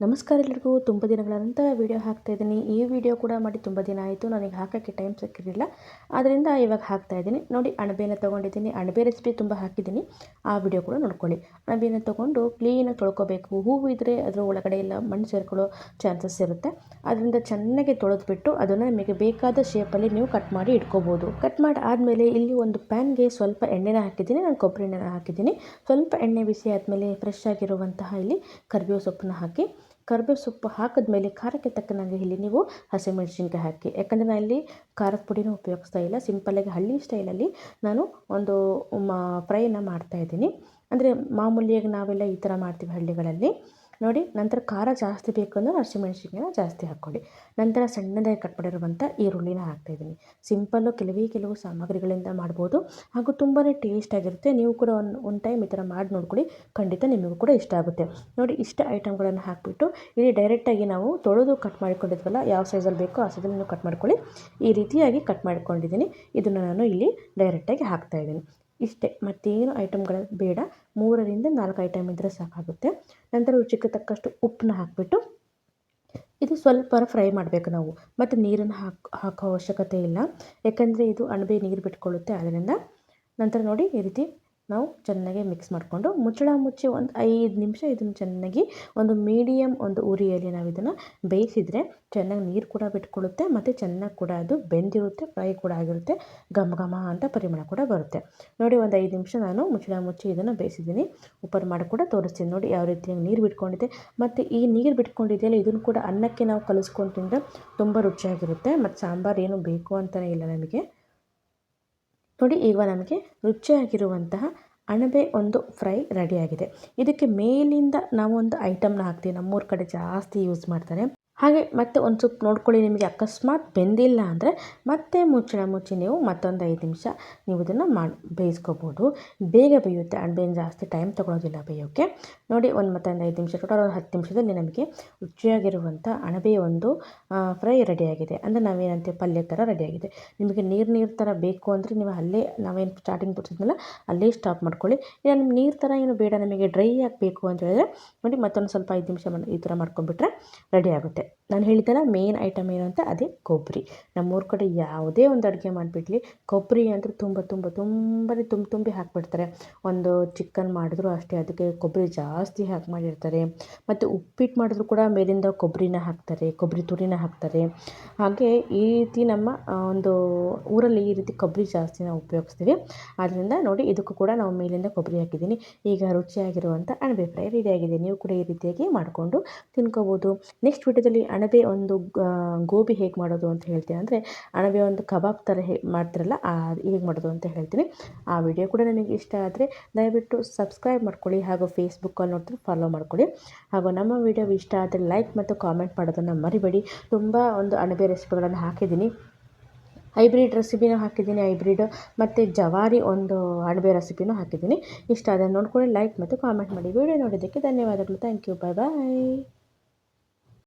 ನಮಸ್ಕಾರ ಎಲ್ಲರಿಗೂ. ತುಂಬ ದಿನಗಳ ನಂತರ ವೀಡಿಯೋ ಹಾಕ್ತಾ ಇದ್ದೀನಿ. ಈ ವಿಡಿಯೋ ಕೂಡ ಮಾಡಿ ತುಂಬ ದಿನ ಆಯಿತು. ನನಗೆ ಹಾಕೋಕ್ಕೆ ಟೈಮ್ ಸಿಕ್ಕಿರಲಿಲ್ಲ. ಆದ್ದರಿಂದ ಇವಾಗ ಹಾಕ್ತಾ ಇದ್ದೀನಿ. ನೋಡಿ ಅಣಬೆನ ತೊಗೊಂಡಿದ್ದೀನಿ. ಅಣಬೆ ರೆಸಿಪಿ ತುಂಬ ಹಾಕಿದ್ದೀನಿ. ಆ ವಿಡಿಯೋ ಕೂಡ ನೋಡ್ಕೊಳ್ಳಿ. ಅಣಬೆನ ತೊಗೊಂಡು ಕ್ಲೀನಾಗಿ ತೊಳ್ಕೊಬೇಕು. ಹೂವು ಇದ್ದರೆ ಅದರ ಒಳಗಡೆ ಎಲ್ಲ ಮಣ್ಣು ಸೇರ್ಕೊಳ್ಳೋ ಚಾನ್ಸಸ್ ಇರುತ್ತೆ. ಅದರಿಂದ ಚೆನ್ನಾಗಿ ತೊಳೆದ್ಬಿಟ್ಟು ಅದನ್ನು ನಿಮಗೆ ಬೇಕಾದ ಶೇಪಲ್ಲಿ ನೀವು ಕಟ್ ಮಾಡಿ ಇಟ್ಕೋಬೋದು. ಕಟ್ ಮಾಡಿ ಆದಮೇಲೆ ಇಲ್ಲಿ ಒಂದು ಪ್ಯಾನ್ಗೆ ಸ್ವಲ್ಪ ಎಣ್ಣೆನ ಹಾಕಿದ್ದೀನಿ. ನಾನು ಕೊಬ್ಬರಿ ಎಣ್ಣೆನ ಹಾಕಿದ್ದೀನಿ. ಸ್ವಲ್ಪ ಎಣ್ಣೆ ಬಿಸಿ ಆದಮೇಲೆ ಫ್ರೆಶ್ ಆಗಿರುವಂತಹ ಇಲ್ಲಿ ಕರಿಬೇವು ಸೊಪ್ಪನ್ನ ಹಾಕಿ ಕರಿಬೇವು ಸೊಪ್ಪು ಹಾಕಿದ್ಮೇಲೆ ಖಾರಕ್ಕೆ ತಕ್ಕನಾಗಿ ಇಲ್ಲಿ ನೀವು ಹಸಿಮೆಣಸಿನ್ಕಾಯಿ ಹಾಕಿ. ಯಾಕಂದರೆ ನಾನು ಇಲ್ಲಿ ಖಾರದ ಪುಡಿನೂ ಉಪಯೋಗಿಸ್ತಾ ಇಲ್ಲ. ಸಿಂಪಲ್ಲಾಗಿ ಹಳ್ಳಿ ಸ್ಟೈಲಲ್ಲಿ ನಾನು ಒಂದು, ಮಾ ಫ್ರೈನ ಮಾಡ್ತಾಯಿದ್ದೀನಿ ಅಂದರೆ ಮಾಮೂಲಿಯಾಗಿ ನಾವೆಲ್ಲ ಈ ಥರ ಮಾಡ್ತೀವಿ ಹಳ್ಳಿಗಳಲ್ಲಿ. ನೋಡಿ, ನಂತರ ಖಾರ ಜಾಸ್ತಿ ಬೇಕು ಅಂದರೆ ಹಸಿಮೆಣ್ಸಿನ್ಕಾಯಿನ ಜಾಸ್ತಿ ಹಾಕ್ಕೊಳ್ಳಿ ನಂತರ ಸಣ್ಣದಾಗಿ ಕಟ್ ಮಾಡಿರುವಂಥ ಈರುಳ್ಳಿನ ಹಾಕ್ತಾಯಿದ್ದೀನಿ. ಸಿಂಪಲ್ಲು ಕೆಲವೇ ಕೆಲವು ಸಾಮಗ್ರಿಗಳಿಂದ ಮಾಡ್ಬೋದು. ಹಾಗೂ ತುಂಬಾ ಟೇಸ್ಟಾಗಿರುತ್ತೆ ನೀವು ಕೂಡ ಒಂದು ಒನ್ ಟೈಮ್ ಈ ಥರ ಮಾಡಿ ನೋಡ್ಕೊಳ್ಳಿ. ಖಂಡಿತ ನಿಮಗೂ ಕೂಡ ಇಷ್ಟ ಆಗುತ್ತೆ. ನೋಡಿ, ಇಷ್ಟ ಐಟಮ್ಗಳನ್ನು ಹಾಕಿಬಿಟ್ಟು ಇಲ್ಲಿ ಡೈರೆಕ್ಟಾಗಿ ನಾವು ತೊಳೆದು ಕಟ್ ಮಾಡಿಕೊಂಡಿದ್ವಲ್ಲ, ಯಾವ ಸೈಜಲ್ಲಿ ಬೇಕೋ ಆ ಸೈಜಲ್ಲಿ ನೀವು ಕಟ್ ಮಾಡ್ಕೊಳ್ಳಿ. ಈ ರೀತಿಯಾಗಿ ಕಟ್ ಮಾಡ್ಕೊಂಡಿದ್ದೀನಿ. ಇದನ್ನು ನಾನು ಇಲ್ಲಿ ಡೈರೆಕ್ಟಾಗಿ ಹಾಕ್ತಾಯಿದ್ದೀನಿ. ಇಷ್ಟೇ, ಮತ್ತೇನು ಐಟಮ್ಗಳು ಬೇಡ. ಮೂರರಿಂದ ನಾಲ್ಕು ಐಟಮ್ ಇದ್ದರೆ ಸಾಕಾಗುತ್ತೆ. ನಂತರ ರುಚಿಗೆ ತಕ್ಕಷ್ಟು ಉಪ್ಪನ್ನ ಹಾಕಿಬಿಟ್ಟು, ಇದು ಸ್ವಲ್ಪ ಫ್ರೈ ಮಾಡಬೇಕು ನಾವು. ಮತ್ತು ನೀರನ್ನು ಹಾಕಿ, ಹಾಕೋ ಅವಶ್ಯಕತೆ ಇಲ್ಲ. ಯಾಕಂದರೆ ಇದು ಅಣಬೆ ನೀರು ಬಿಟ್ಕೊಳ್ಳುತ್ತೆ. ಅದರಿಂದ ನಂತರ ನೋಡಿ ಈ ರೀತಿ ನಾವು ಚೆನ್ನಾಗಿ ಮಿಕ್ಸ್ ಮಾಡಿಕೊಂಡು ಮುಚ್ಚಳ ಮುಚ್ಚಿ ಒಂದು ಐದು ನಿಮಿಷ ಇದನ್ನು ಚೆನ್ನಾಗಿ ಒಂದು ಮೀಡಿಯಮ್ ಒಂದು ಉರಿಯಲ್ಲಿ ನಾವು ಇದನ್ನು ಬೇಯಿಸಿದರೆ ಚೆನ್ನಾಗಿ ನೀರು ಕೂಡ ಬಿಟ್ಕೊಳ್ಳುತ್ತೆ ಮತ್ತು ಚೆನ್ನಾಗಿ ಕೂಡ ಅದು ಬೆಂದಿರುತ್ತೆ ಫ್ರೈ ಕೂಡ ಆಗಿರುತ್ತೆ, ಘಮ ಘಮ ಅಂತ ಪರಿಮಳ ಕೂಡ ಬರುತ್ತೆ. ನೋಡಿ ಒಂದು ಐದು ನಿಮಿಷ ನಾನು ಮುಚ್ಚಳ ಮುಚ್ಚಿ ಇದನ್ನು ಬೇಯಿಸಿದ್ದೀನಿ. ಉಪ್ಪರ್ ಮಾಡಿ ಕೂಡ ತೋರಿಸ್ತೀನಿ. ನೋಡಿ ಯಾವ ರೀತಿಯಾಗಿ ನೀರು ಬಿಟ್ಕೊಂಡಿದೆ. ಮತ್ತು ಈ ನೀರು ಬಿಟ್ಕೊಂಡಿದೆಯಲ್ಲ, ಇದನ್ನು ಕೂಡ ಅನ್ನಕ್ಕೆ ನಾವು ಕಲಿಸ್ಕೊಂಡು ತಿಂದರೆ ತುಂಬ ರುಚಿಯಾಗಿರುತ್ತೆ. ಮತ್ತು ಸಾಂಬಾರು ಏನು ಬೇಕು ಅಂತಲೇ ಇಲ್ಲ ನಮಗೆ. ನೋಡಿ, ಈಗ ನಮಗೆ ರುಚಿಯಾಗಿರುವಂತಹ ಅಣಬೆ ಒಂದು ಫ್ರೈ ರೆಡಿಯಾಗಿದೆ. ಇದಕ್ಕೆ ಮೇಲಿಂದ ನಾವು ಒಂದು ಐಟಮ್ನ ಹಾಕ್ತೀವಿ. ನಮ್ಮೂರ ಕಡೆ ಜಾಸ್ತಿ ಯೂಸ್ ಮಾಡ್ತಾರೆ. ಹಾಗೆ ಮತ್ತೆ ಒಂದು ಸ್ವಲ್ಪ ನೋಡ್ಕೊಳ್ಳಿ, ನಿಮಗೆ ಅಕಸ್ಮಾತ್ ಬೆಂದಿಲ್ಲ ಅಂದರೆ ಮತ್ತೆ ಮುಚ್ಚಳ ಮುಚ್ಚಿ ನೀವು ಮತ್ತೊಂದು ಐದು ನಿಮಿಷ ನೀವು ಇದನ್ನು ಮಾಡಿ, ಬೇಯಿಸ್ಕೋಬೋದು. ಬೇಗ ಬೇಯುತ್ತೆ ಅಣಬೆನ ಜಾಸ್ತಿ ಟೈಮ್ ತೊಗೊಳೋದಿಲ್ಲ ಬೇಯೋಕ್ಕೆ ನೋಡಿ ಒಂದು ಮತ್ತೊಂದು ಐದು ನಿಮಿಷ ಟೋಟಲ್ ಒಂದು ಹತ್ತು ನಿಮಿಷದಲ್ಲಿ ನಮಗೆ ರುಚಿಯಾಗಿರುವಂಥ ಅಣಬೆ ಒಂದು ಫ್ರೈ ರೆಡಿಯಾಗಿದೆ ಅಂದರೆ ನಾವೇನಂತೀವಿ ಪಲ್ಯ ಥರ ರೆಡಿಯಾಗಿದೆ ನಿಮಗೆ ನೀರು ನೀರು ಥರ ಬೇಕು ಅಂದರೆ ನೀವು ಅಲ್ಲೇ, ನಾವೇನು ಸ್ಟಾರ್ಟಿಂಗ್ ತೋರಿಸಿದ್ನಲ್ಲ, ಅಲ್ಲೇ ಸ್ಟಾಪ್ ಮಾಡ್ಕೊಳ್ಳಿ. ಇಲ್ಲ, ನಿಮ್ಗೆ ನೀರು ಥರ ಏನು ಬೇಡ, ನಮಗೆ ಡ್ರೈ ಆಗಬೇಕು ಅಂತ ಹೇಳಿದ್ರೆ, ನೋಡಿ ಮತ್ತೊಂದು ಸ್ವಲ್ಪ ಐದು ನಿಮಿಷ ಈ ಥರ ಮಾಡ್ಕೊಂಡ್ಬಿಟ್ರೆ ರೆಡಿ ಆಗುತ್ತೆ. it ನಾನು ಹೇಳಿದ್ದೆಲ್ಲ ಮೇನ್ ಐಟಮ್ ಏನು ಅಂತ ಅದೇ ಕೊಬ್ಬರಿ. ನಮ್ಮೂರ ಕಡೆ ಯಾವುದೇ ಒಂದು ಅಡುಗೆ ಮಾಡಿಬಿಡ್ಲಿ, ಕೊಬ್ಬರಿ ಅಂದರೆ ತುಂಬ ತುಂಬ ತುಂಬಾ ತುಂಬ, ತುಂಬಿ ಹಾಕಿಬಿಡ್ತಾರೆ. ಒಂದು ಚಿಕನ್ ಮಾಡಿದ್ರು ಅಷ್ಟೇ, ಅದಕ್ಕೆ ಕೊಬ್ಬರಿ ಜಾಸ್ತಿ ಹಾಕಿ ಮಾಡಿರ್ತಾರೆ. ಮತ್ತು ಉಪ್ಪಿಟ್ಟು ಮಾಡಿದ್ರು ಕೂಡ ಮೇಲಿಂದ ಕೊಬ್ಬರಿನ ಹಾಕ್ತಾರೆ, ಕೊಬ್ಬರಿ ತುರಿನ ಹಾಕ್ತಾರೆ. ಹಾಗೆ ಈ ರೀತಿ ನಮ್ಮ ಒಂದು ಊರಲ್ಲಿ ಈ ರೀತಿ ಕೊಬ್ಬರಿ ಜಾಸ್ತಿ ನಾವು ಉಪಯೋಗಿಸ್ತೀವಿ. ಆದ್ದರಿಂದ ನೋಡಿ ಇದಕ್ಕೂ ಕೂಡ ನಾವು ಮೇಲಿಂದ ಕೊಬ್ಬರಿ ಹಾಕಿದ್ದೀನಿ. ಈಗ ರುಚಿಯಾಗಿರುವಂಥ ಅಣಬೆ ಫ್ರೈ ರೆಡಿಯಾಗಿದೆ ನೀವು ಕೂಡ ಈ ರೀತಿಯಾಗಿ ಮಾಡಿಕೊಂಡು ತಿನ್ಕೋಬೋದು. ನೆಕ್ಸ್ಟ್ ವಿಡಿಯೋದಲ್ಲಿ ಅಣಬೆ ಒಂದು ಗೋಬಿ ಹೇಗೆ ಮಾಡೋದು ಅಂತ ಹೇಳ್ತೀನಿ. ಅಂದರೆ ಅಣಬೆ ಒಂದು ಕಬಾಬ್ ಥರ ಹೇ, ಮಾಡ್ತಾರಲ್ಲ ಹೇಗೆ ಮಾಡೋದು ಅಂತ ಹೇಳ್ತೀನಿ. ಆ ವಿಡಿಯೋ ಕೂಡ ನಿಮಗೆ ಇಷ್ಟ ಆದರೆ ದಯವಿಟ್ಟು ಸಬ್ಸ್ಕ್ರೈಬ್ ಮಾಡ್ಕೊಳ್ಳಿ ಹಾಗೂ ಫೇಸ್ಬುಕ್ಕಲ್ಲಿ ನೋಡ್ತಾರೆ ಫಾಲೋ ಮಾಡ್ಕೊಳ್ಳಿ. ಹಾಗೂ ನಮ್ಮ ವಿಡಿಯೋ ಇಷ್ಟ ಆದರೆ ಲೈಕ್ ಮತ್ತು ಕಾಮೆಂಟ್ ಮಾಡೋದನ್ನು ಮರಿಬೇಡಿ. ತುಂಬ ಒಂದು ಅಣಬೆ ರೆಸಿಪಿಗಳನ್ನು ಹಾಕಿದ್ದೀನಿ. ಹೈಬ್ರಿಡ್ ರೆಸಿಪಿನೂ ಹಾಕಿದ್ದೀನಿ ಹೈಬ್ರಿಡ್ ಮತ್ತು ಜವಾರಿ ಒಂದು ಅಣಬೆ ರೆಸಿಪಿನೂ ಹಾಕಿದ್ದೀನಿ. ಇಷ್ಟ ಆದರೆ ನೋಡ್ಕೊಳ್ಳಿ ಲೈಕ್ ಮತ್ತು ಕಾಮೆಂಟ್ ಮಾಡಿ. ವಿಡಿಯೋ ನೋಡೋದಕ್ಕೆ ಧನ್ಯವಾದಗಳು. Thank you bye bye